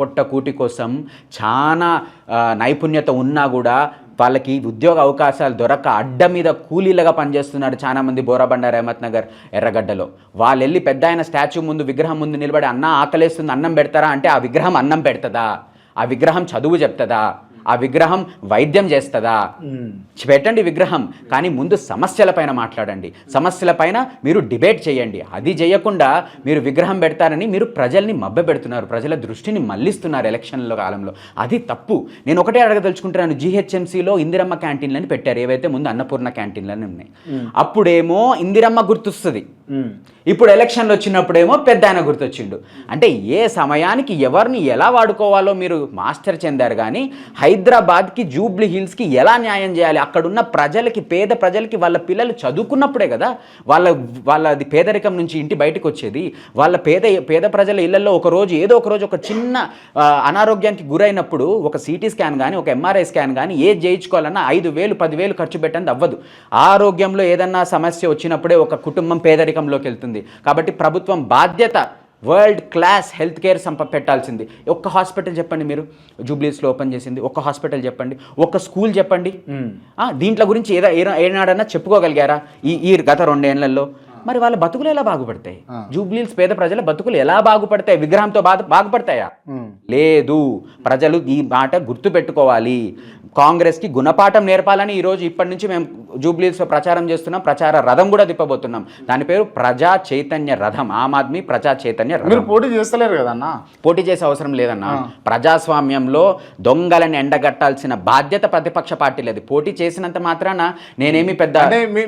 పొట్ట కూటి కోసం చాలా నైపుణ్యత ఉన్నా కూడా వాళ్ళకి ఉద్యోగ అవకాశాలు దొరక అడ్డ మీద కూలీలుగా పనిచేస్తున్నారు చాలా మంది బోరాబండ రేమత్ నగర్ ఎర్రగడ్డలో. వాళ్ళు వెళ్ళి పెద్ద ఆయన స్టాచ్యూ ముందు విగ్రహం ముందు నిలబడి అన్న ఆకలేస్తుంది అన్నం పెడతారా అంటే ఆ విగ్రహం అన్నం పెడుతుందా? ఆ విగ్రహం చదువు చెప్తుందా? ఆ విగ్రహం వైద్యం చేస్తుందా? పెట్టండి విగ్రహం కానీ ముందు సమస్యలపైన మాట్లాడండి. సమస్యలపైన మీరు డిబేట్ చేయండి. అది చేయకుండా మీరు విగ్రహం పెడతారని మీరు ప్రజల్ని మభ్య పెడుతున్నారు ప్రజల దృష్టిని మళ్ళిస్తున్నారు ఎలక్షన్ల కాలంలో. అది తప్పు. నేను ఒకటే అడగదలుచుకుంటున్నాను. జీహెచ్ఎంసీలో ఇందిరమ్మ క్యాంటీన్లని పెట్టారు. ఏవైతే ముందు అన్నపూర్ణ క్యాంటీన్లని ఉన్నాయి. అప్పుడేమో ఇందిరమ్మ గుర్తొస్తుంది. ఇప్పుడు ఎలక్షన్లు వచ్చినప్పుడేమో పెద్ద ఆయన గుర్తొచ్చిండు. అంటే ఏ సమయానికి ఎవరిని ఎలా వాడుకోవాలో మీరు మాస్టర్ చెందారు కానీ హైదరాబాద్కి జూబ్లీ హిల్స్కి ఎలా న్యాయం చేయాలి? అక్కడున్న ప్రజలకి పేద ప్రజలకి వాళ్ళ పిల్లలు చదువుకున్నప్పుడే కదా. వాళ్ళ వాళ్ళది పేదరికం నుంచి ఇంటి బయటకు వచ్చేది. వాళ్ళ పేద పేద ప్రజల ఇళ్ళలో ఒకరోజు ఏదో ఒక రోజు ఒక చిన్న అనారోగ్యానికి గురైనప్పుడు ఒక సిటీ స్కాన్ కానీ ఒక ఎంఆర్ఐ స్కాన్ కానీ ఏది చేయించుకోవాలన్నా ఐదు వేలు పదివేలు ఖర్చు పెట్టండి అవ్వదు. ఆరోగ్యంలో ఏదన్నా సమస్య వచ్చినప్పుడే ఒక కుటుంబం పేదరికం పేదరికంలోకి వెళ్తుంది. కాబట్టి ప్రభుత్వం బాధ్యత వరల్డ్ క్లాస్ హెల్త్ కేర్ సంప పెట్టాల్సింది. ఒక్క హాస్పిటల్ చెప్పండి మీరు? జూబ్లీస్లో ఓపెన్ చేసింది. ఒక్క హాస్పిటల్ చెప్పండి. ఒక్క స్కూల్ చెప్పండి. దీంట్లో గురించి ఏదా ఏనాడన్నా చెప్పుకోగలిగారా? ఈ ఈ గత రెండేళ్ళలో మరి వాళ్ళ బతుకులు ఎలా బాగుపడతాయి? జూబ్లీస్ పేద ప్రజల బతుకులు ఎలా బాగుపడతాయి? విగ్రహంతో బాధ బాగుపడతాయా? లేదు. ప్రజలు ఈ మాట గుర్తు పెట్టుకోవాలి. కాంగ్రెస్కి గుణపాఠం నేర్పాలని ఈరోజు ఇప్పటి నుంచి మేము జూబ్లీస్లో ప్రచారం చేస్తున్నాం. ప్రచార రథం కూడా తిప్పబోతున్నాం. దాని పేరు ప్రజా చైతన్య రథం. ఆమ్ ఆద్మీ ప్రజా చైతన్య రథం. మీరు పోటీ చేస్తలేరు కదన్నా పోటీ చేసే అవసరం లేదన్న. ప్రజాస్వామ్యంలో దొంగలని ఎండగట్టాల్సిన బాధ్యత ప్రతిపక్ష పార్టీ లేదు పోటీ చేసినంత మాత్రాన నేనేమి పెద్ద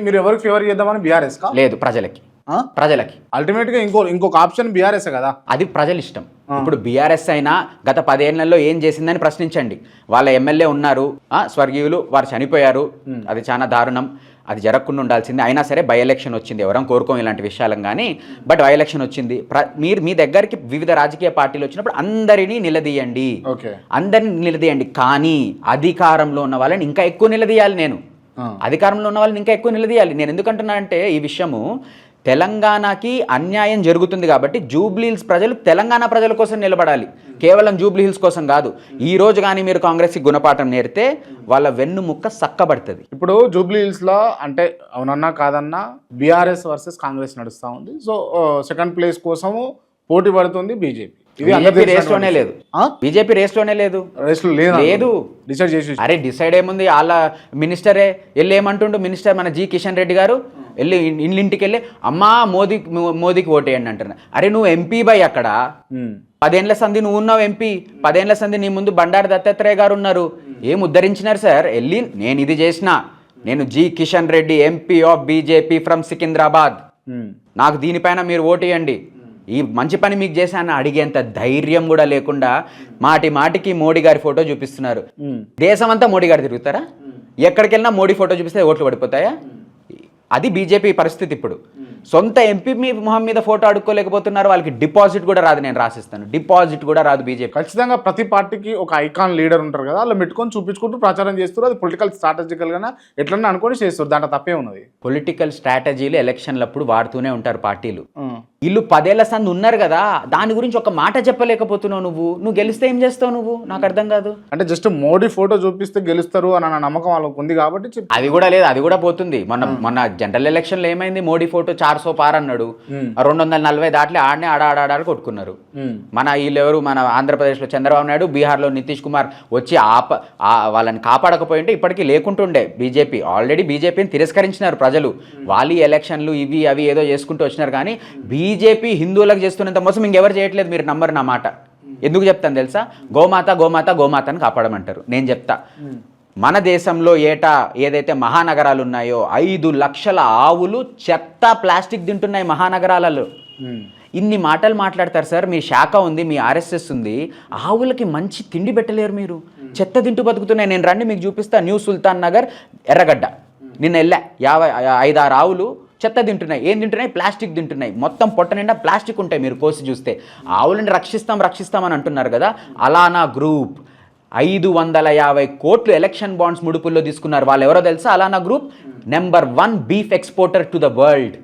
మీరు ఎవరికి ఫేవర్ చేద్దామని బీఆర్ఎస్ లేదు ప్రజలకి ప్రజలకి. అల్టిమేట్గా ఇంకో ఇంకొక ఆప్షన్ బీఆర్ఎస్ కదా? అది ప్రజల ఇష్టం. ఇప్పుడు బీఆర్ఎస్ అయినా గత పదేళ్ళలో ఏం చేసిందని ప్రశ్నించండి. వాళ్ళ ఎమ్మెల్యే ఉన్నారు ఆ, స్వర్గీయులు వారు చనిపోయారు. అది చాలా దారుణం. అది జరగకుండా ఉండాల్సింది. అయినా సరే బై ఎలక్షన్ వచ్చింది. ఎవరం కోరుకోం ఇలాంటి విషయాలను కానీ బట్ బై ఎలక్షన్ వచ్చింది. మీరు మీ దగ్గరికి వివిధ రాజకీయ పార్టీలు వచ్చినప్పుడు అందరినీ నిలదీయండి. ఓకే. అందరిని నిలదీయండి. కానీ అధికారంలో ఉన్న వాళ్ళని ఇంకా ఎక్కువ నిలదీయాలి నేను. అధికారంలో ఉన్న వాళ్ళని ఇంకా ఎక్కువ నిలదీయాలి. నేను ఎందుకంటున్నా అంటే ఈ విషయము తెలంగాణకి అన్యాయం జరుగుతుంది కాబట్టి జూబ్లీ హిల్స్ ప్రజలు తెలంగాణ ప్రజల కోసం నిలబడాలి. కేవలం జూబ్లీ హిల్స్ కోసం కాదు. ఈ రోజు కానీ మీరు కాంగ్రెస్కి గుణపాఠం నేర్తే వాళ్ళ వెన్నుముక్క సక్కబడుతుంది ఇప్పుడు జూబ్లీ హిల్స్లో అంటే అవునన్నా కాదన్నా బీఆర్ఎస్ వర్సెస్ కాంగ్రెస్ నడుస్తూ ఉంది. సో సెకండ్ ప్లేస్ కోసము పోటీ పడుతుంది బీజేపీ. బీజేపీ రేస్లోనే లేదు. బీజేపీ లేదు. రేస్లో లేదు లేదు. డిసైడ్ చేసి అరే డిసైడ్ ఏముంది? వాళ్ళ మినిస్టరే వెళ్ళి ఏమంటుండు? మినిస్టర్ మన జి కిషన్ రెడ్డి గారు వెళ్ళి ఇల్లింటికి వెళ్ళి అమ్మా మోదీ మోదీకి ఓటేయండి అంటున్నా. అరే నువ్వు ఎంపీ బై అక్కడ. పదేళ్ళ సంధి నువ్వు ఉన్నావు ఎంపీ పదేళ్ళ సంధి నీ ముందు బండారు దత్తాత్రేయ గారు ఉన్నారు. ఏం ఉద్ధరించినారు సార్? వెళ్ళి నేను ఇది చేసిన. నేను G Kishan Reddy MP of BJP from Secunderabad. నాకు దీనిపైన మీరు ఓటేయండి. ఈ మంచి పని మీకు చేశాను అడిగేంత ధైర్యం కూడా లేకుండా మాటి మాటికి మోడీ గారి ఫోటో చూపిస్తున్నారు. ఉమ్. దేశం అంతా మోడీ గారు తిరుగుతారా? ఎక్కడికి వెళ్ళినా మోడీ ఫోటో చూపిస్తే ఓట్లు పడిపోతాయా? అది బీజేపీ పరిస్థితి ఇప్పుడు. సొంత ఎంపీ మీ మొహం మీద ఫోటో అడుక్కోలేకపోతున్నారు వాళ్ళకి డిపాజిట్ కూడా రాదు నేను రాసిస్తాను. డిపాజిట్ కూడా రాదు బీజేపీ. ఖచ్చితంగా ప్రతి పార్టీకి ఒక ఐకాన్ లీడర్ ఉంటారు కదా వాళ్ళు పెట్టుకొని చూపించుకుంటూ ప్రచారం చేస్తారు. అది పొలిటికల్ స్ట్రాటజికల్ గానే ఎట్లన్నా అనుకొని చేస్తారు. దాంట్లో తప్పే ఉన్నది. పొలిటికల్ స్ట్రాటజీలు ఎలక్షన్లప్పుడు వాడుతూనే ఉంటారు పార్టీలు. వీళ్ళు పదేళ్ళ సంది ఉన్నారు కదా దాని గురించి ఒక మాట చెప్పలేకపోతున్నావు నువ్వు. నువ్వు గెలిస్తే ఏం చేస్తావు నువ్వు? నాకు అర్థం కాదు. అంటే జస్ట్ మోడీ ఫోటో చూపిస్తే గెలుస్తారు అని అన్న నమ్మకం వాళ్ళకు ఉంది కాబట్టి అది కూడా లేదు అది కూడా పోతుంది. మొన్న మొన్న జనరల్ ఎలక్షన్లో ఏమైంది? మోడీ ఫోటో చార్ సో పార్ అన్నాడు. రెండు వందల నలభై దాట్లే ఆడనే ఆడ ఆడ ఆడ కొట్టుకున్నారు. మన వీళ్ళు ఎవరు మన ఆంధ్రప్రదేశ్లో చంద్రబాబు నాయుడు బీహార్లో నితీష్ కుమార్ వచ్చి ఆప వాళ్ళని కాపాడకపోయింటే ఇప్పటికీ లేకుంటుండే బీజేపీ. ఆల్రెడీ బీజేపీని తిరస్కరించినారు ప్రజలు. వాళ్ళు ఎలక్షన్లు ఇవి అవి ఏదో చేసుకుంటూ వచ్చినారు. కానీ బీజేపీ హిందువులకు చేస్తున్నంత మోసం ఇంకెవరు చేయట్లేదు? మీరు నమ్మరు నా మాట. ఎందుకు చెప్తాను తెలుసా? గోమాత గోమాత గోమాతను కాపాడమంటారు. నేను చెప్తా. మన దేశంలో ఏటా ఏదైతే మహానగరాలు ఉన్నాయో ఐదు లక్షల ఆవులు చెత్త ప్లాస్టిక్ తింటున్నాయి మహానగరాలలో. ఇన్ని మాటలు మాట్లాడతారు సార్. మీ శాఖ ఉంది మీ ఆర్ఎస్ఎస్ ఉంది. ఆవులకి మంచి తిండి పెట్టలేరు మీరు. చెత్త తింటూ బతుకుతున్నాయి. నేను రండి మీకు చూపిస్తా. న్యూ సుల్తాన్ నగర్ ఎర్రగడ్డ. నిన్న వెళ్ళా. యాభై ఐదారు ఆవులు చెత్త తింటున్నాయి. ఏం తింటున్నాయి? ప్లాస్టిక్ తింటున్నాయి. మొత్తం పొట్ట నిండా ప్లాస్టిక్ ఉంటాయి మీరు కోసి చూస్తే. ఆవులని రక్షిస్తాం రక్షిస్తామని అంటున్నారు కదా? అలానా గ్రూప్. ఐదు వందల యాభై కోట్లు ఎలక్షన్ బాండ్స్ ముడుపుల్లో తీసుకున్నారు. వాళ్ళు ఎవరో తెలుసా? Allana group? Number one beef exporter to the world.